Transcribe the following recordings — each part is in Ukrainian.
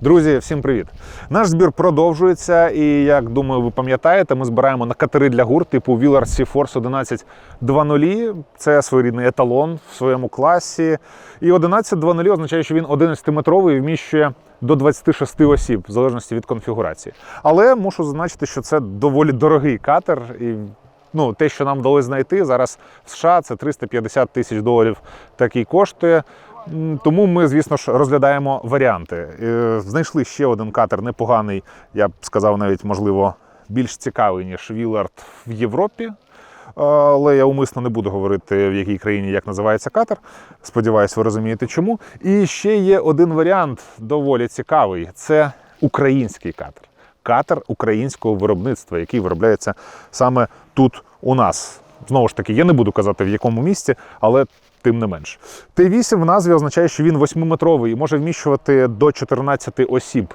Друзі, всім привіт! Наш збір продовжується, і як думаю, ви пам'ятаєте, ми збираємо на катери для гур типу Wheeler Sea Force 11.2.0. Це своєрідний еталон в своєму класі. І 11.2.0 означає, що він 11-метровий і вміщує до 26 осіб, в залежності від конфігурації. Але мушу зазначити, що це доволі дорогий катер. І ну, те, що нам вдалося знайти зараз в США, це 350 тисяч доларів такий коштує. Тому ми, звісно ж, розглядаємо варіанти. Е, Знайшли ще один катер непоганий, я б сказав, навіть можливо більш цікавий, ніж Вілард в Європі. Е, Але я умисно не буду говорити, в якій країні як називається катер. Сподіваюсь, ви розумієте чому. І ще є один варіант доволі цікавий: це український катер. Катер українського виробництва, який виробляється саме тут у нас. Знову ж таки, я не буду казати в якому місці, але тим не менш. Т8 в назві означає, що він 8-метровий і може вміщувати до 14 осіб.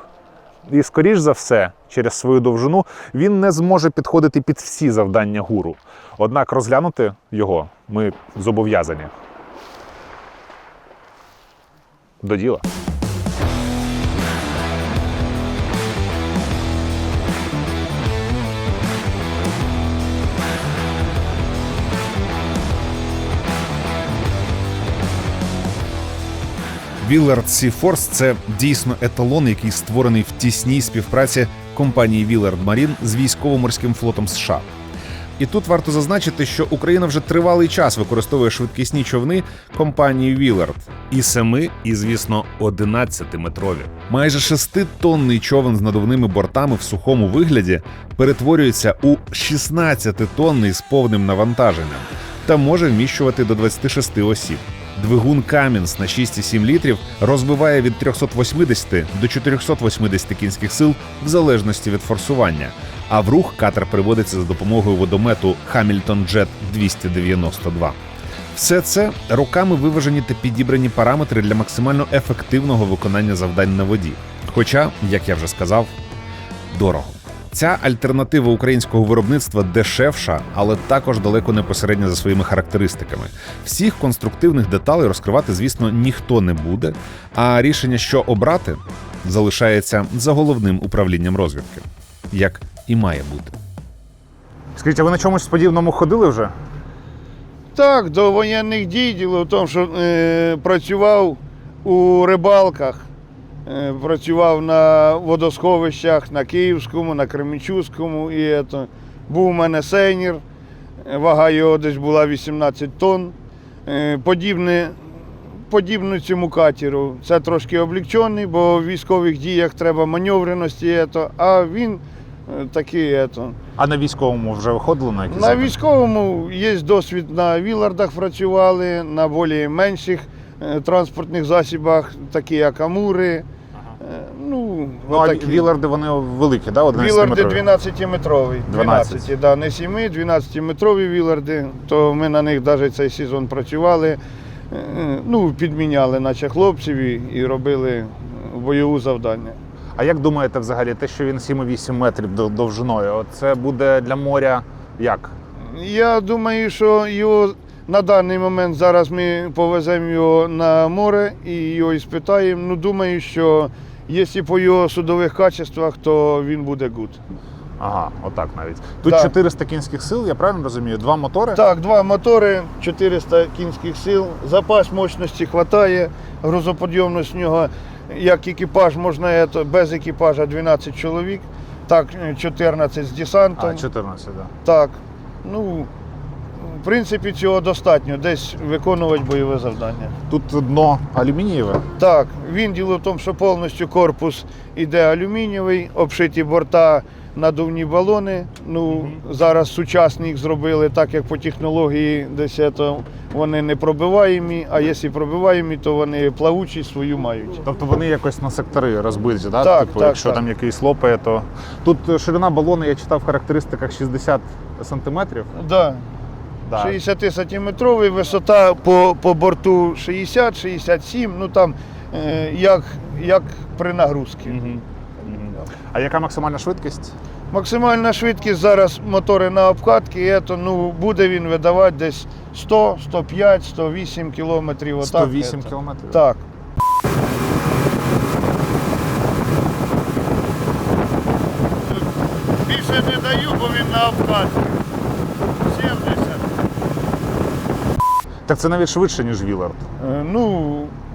І, скоріш за все, через свою довжину він не зможе підходити під всі завдання гуру. Однак розглянути його ми зобов'язані. До діла. Willard Sea Force – це дійсно еталон, який створений в тісній співпраці компанії Willard Marine з військово-морським флотом США. І тут варто зазначити, що Україна вже тривалий час використовує швидкісні човни компанії Willard. І 7, і, звісно, 11-метрові. Майже 6-тонний човен з надувними бортами в сухому вигляді перетворюється у 16-тонний з повним навантаженням та може вміщувати до 26 осіб. Двигун Камінс на 6,7 літрів розвиває від 380 до 480 кінських сил в залежності від форсування. А в рух катер приводиться за допомогою водомету Hamilton Jet 292. Все це руками виважені та підібрані параметри для максимально ефективного виконання завдань на воді. Хоча, як я вже сказав, дорого. Ця альтернатива українського виробництва дешевша, але також далеко не посередня за своїми характеристиками. Всіх конструктивних деталей розкривати, звісно, ніхто не буде. А рішення, що обрати, залишається за головним управлінням розвідки, як і має бути. Скажіть, а ви на чомусь подібному ходили вже? Так, до воєнних дій діло в тому, що е, працював у рибалках, працював на водосховищах на Київському, на Кременчуцькому. І ето. Був у мене сейнір, е, вага його десь була 18 тонн. Е, подібне, подібне цьому катеру. Це трошки облегчений, бо в військових діях треба маневреності, а він е, такий. А на військовому вже виходили на якісь? На військовому є досвід на Вілардах працювали, на більш менших е, транспортних засобах, такі як Амури. Ну, а отакі. віларди вони великі, да? 11 Віларди 12-метрові. 12. 12, да, не 7, 12-метрові віларди, то ми на них навіть цей сезон працювали. Е, Ну, підміняли наче хлопців і, і робили е, бойову завдання. А як думаєте, взагалі, те, що він 7,8 метрів дов- довжиною, це буде для моря як? Я думаю, що його на даний момент зараз ми повеземо його на море і його іспитаємо. Ну, думаю, що якщо по його судових качествах, то він буде гуд. Ага, отак навіть. Тут Так. 400 кінських сил, я правильно розумію? Два мотори? Так, два мотори, 400 кінських сил, запас мощності вистачає, грузоподйомність в нього, як екіпаж, можна без екіпажа 12 чоловік, так, 14 з десантом. А, 14, так. Да. Так. Ну, в принципі, цього достатньо десь виконувати бойове завдання. Тут дно алюмінієве. Так, він діло в тому, що повністю корпус іде алюмінієвий, обшиті борта, надувні балони. Ну, зараз сучасні їх зробили так, як по технології десь це, вони не пробиваємі, а якщо пробиваємі, то вони плавучі свою мають. Тобто вони якось на сектори розбиті, да? Так, типу, так, якщо так. там якийсь лопає, то тут е, ширина балону, я читав в характеристиках 60 сантиметрів. Да. Да. 60-сантиметровий, висота по по борту 60-67, ну там е, як як при нагрузці. Угу. А яка максимальна швидкість? Максимальна швидкість зараз мотори на обкатки, це, ну, буде він видавати десь 100, 105, 108 кілометрів. 108 це. кілометрів? Так. Більше не даю, бо він на обкатці. Так це навіть швидше, ніж Вілард. Е, Ну,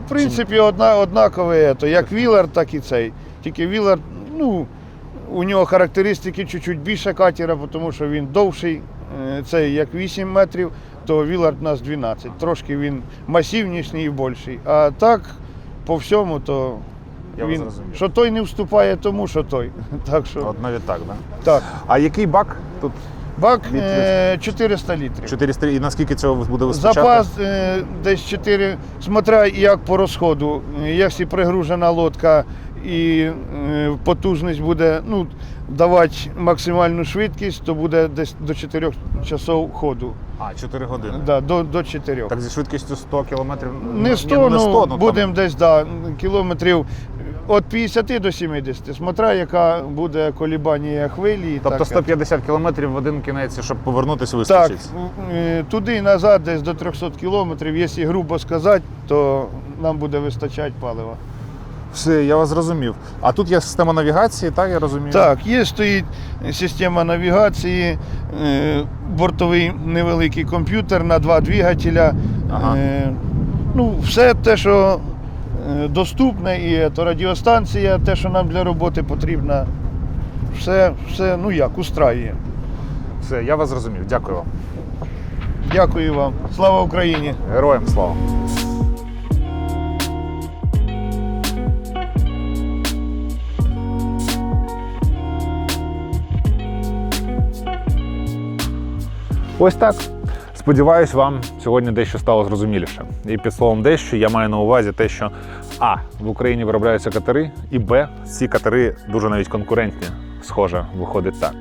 в принципі, одна, однакове, то, як Вілар, так і цей. Тільки Вілар, ну, у нього характеристики чуть-чуть більше катера, тому що він довший, е, цей як 8 метрів, то Вілар у нас 12. Трошки він масивніший і більший. А так, по всьому, то Я вас він, зрозумів. що той не вступає тому, що той. Так що, От навіть так, да? так. А який бак тут? Бак е, 400 літрів. 400 і наскільки цього буде вистачати? Запас е, десь 4, смотря як по розходу. Якщо пригружена лодка і е, потужність буде ну, давати максимальну швидкість, то буде десь до 4 часов ходу. А, 4 години. Да, до, до 4. Так зі швидкістю 100 кілометрів. Не 100, ні, ну, 100 ну, будемо десь да, кілометрів від 50 до 70, смотря яка буде колібання хвилі. Тобто так, 150 кілометрів в один кінець, щоб повернутися, Так, вистачить. е, туди і назад десь до 300 кілометрів, якщо грубо сказати, то нам буде вистачати палива. Все, я вас зрозумів. А тут є система навігації, так я розумію? Так, є стоїть система навігації, е, бортовий невеликий комп'ютер на два двигателя. Ага. Е, ну, все те, що доступне, і то радіостанція, те, що нам для роботи потрібно, все, все ну як, устраює. Все, я вас зрозумів. Дякую вам. Дякую вам. Слава Україні! Героям слава. Ось так. Сподіваюсь, вам сьогодні дещо стало зрозуміліше. І під словом дещо я маю на увазі те, що А. В Україні виробляються катери, і Б. Ці катери дуже навіть конкурентні. Схоже, виходить так.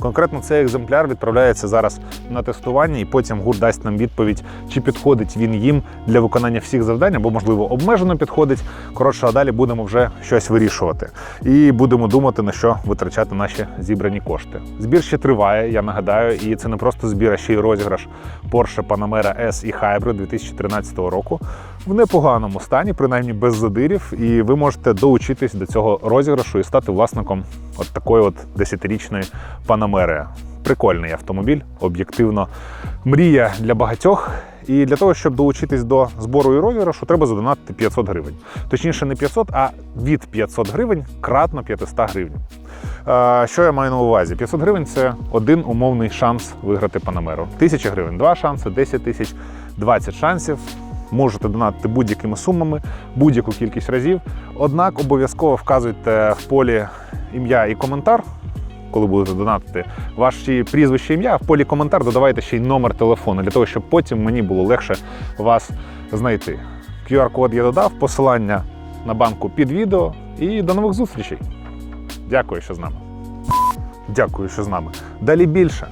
Конкретно цей екземпляр відправляється зараз на тестування, і потім ГУР дасть нам відповідь, чи підходить він їм для виконання всіх завдань, або, можливо, обмежено підходить. Коротше, а далі будемо вже щось вирішувати. І будемо думати, на що витрачати наші зібрані кошти. Збір ще триває, я нагадаю, і це не просто збір, а ще й розіграш Porsche Panamera S і Hybrid 2013 року в непоганому стані, принаймні без задирів. І ви можете долучитись до цього розіграшу і стати власником от такої от 10-річної Панамери. Прикольний автомобіль, об'єктивно мрія для багатьох. І для того, щоб долучитись до збору і розіграшу, треба задонатити 500 гривень. Точніше, не 500, а від 500 гривень кратно 500 гривень. Що я маю на увазі? 500 гривень це один умовний шанс виграти Панамеру. 1000 гривень два шанси, 10 тисяч 20 шансів. Можете донатити будь-якими сумами, будь-яку кількість разів. Однак обов'язково вказуйте в полі ім'я і коментар, коли будете донатити ваші прізвище ім'я, в полі коментар додавайте ще й номер телефону, для того, щоб потім мені було легше вас знайти. QR-код я додав, посилання на банку під відео і до нових зустрічей. Дякую, що з нами. Дякую, що з нами. Далі більше.